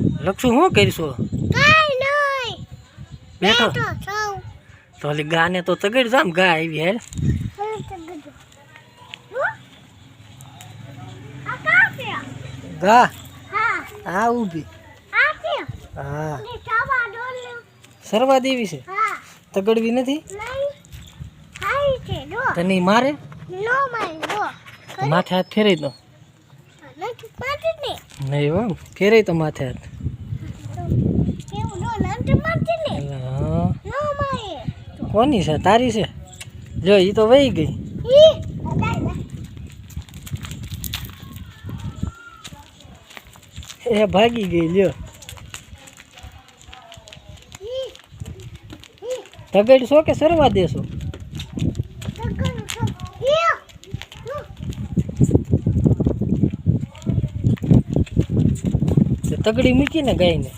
લક્ષુ શું કરીશું? બેઠો. તો ઓલી ગાને તો તગડ જામ ગા આવી હું ગા? હા. ઊભી. હા. સરવા દેવી છે? તગડવી નથી? તને મારે? માથે હાથ ફેરાઈ દો. નહીં હો ફેરાઈ તો માથે હાથ. કોની છે? તારી છે? જો એ તો વહી ગઈ. એ ભાગી ગઈ લ્યો. તબેડ છો કે સરવા દેશો તગન તો ઈ તે તગડી મૂકીને ગાયને.